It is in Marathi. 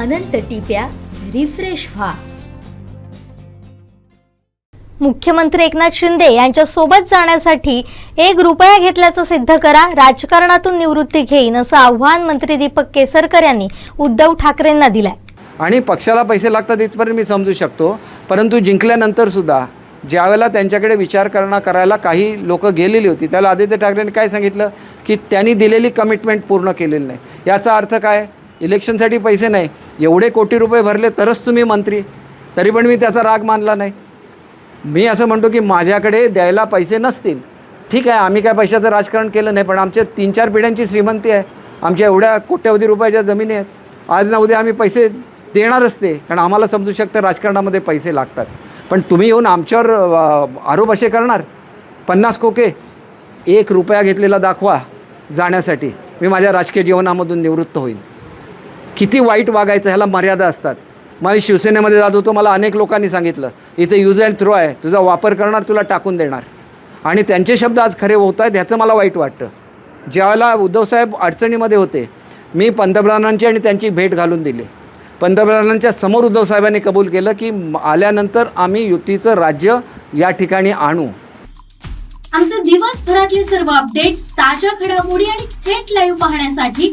अनंत टिप्या रिफ्रेश व्हा. मुख्यमंत्री एकनाथ शिंदे यांच्या सोबत जाण्यासाठी एक रुपया घेतल्याचं सिद्ध करा राजकारणातून निवृत्ती घेईन असं आव्हान मंत्री दीपक केसरकर यांनी उद्धव ठाकरेंना दिलंय. आणि पक्षाला पैसे लागतात इथपर्यंत मी समजू शकतो परंतु जिंकल्यानंतर सुद्धा ज्यावेळेला त्यांच्याकडे विचार करणं करायला काही लोक गेलेली होती त्याला आदित्य ठाकरेंनी काय सांगितलं? की त्यांनी दिलेली कमिटमेंट पूर्ण केलेली नाही. याचा अर्थ काय? इलेक्शनसाठी पैसे नाही. एवढे कोटी रुपये भरले तरच तुम्ही मंत्री. तरी पण मी त्याचा राग मानला नाही. मी असं म्हणतो की माझ्याकडे द्यायला पैसे नसतील. ठीक आहे आम्ही काय पैशाचं राजकारण केलं नाही पण आमच्या तीन चार पिढ्यांची श्रीमंती आहे. आमच्या एवढ्या कोट्यवधी रुपयाच्या जमिनी आहेत. आज ना उद्या आम्ही पैसे देणारच ते कारण आम्हाला समजू शकतं राजकारणामध्ये पैसे लागतात. पण तुम्ही येऊन आमच्यावर आरोप असे करणार? पन्नास कोके एक रुपया घेतलेला दाखवा जाण्यासाठी. मी माझ्या राजकीय जीवनामधून निवृत्त होईल किती वाईट वागायचं ह्याला मर्यादा असतात. मला शिवसेनेमध्ये जात होतो मला अनेक लोकांनी सांगितलं इथे यूज अँड थ्रो आहे तुझा वापर करणार तुला टाकून देणार. आणि त्यांचे शब्द आज खरे होत आहेत ह्याचं मला वाईट वाटतं. ज्यावेळेला उद्धवसाहेब अडचणीमध्ये होते मी पंतप्रधानांची आणि त्यांची भेट घालून दिली. पंतप्रधानांच्या समोर उद्धवसाहेबांनी कबूल केलं की आल्यानंतर आम्ही युतीचं राज्य या ठिकाणी आणू. आमचे दिवसभरातले सर्व अपडेट्स ताज्या घडामोडी आणि थेट लाईव्ह पाहण्यासाठी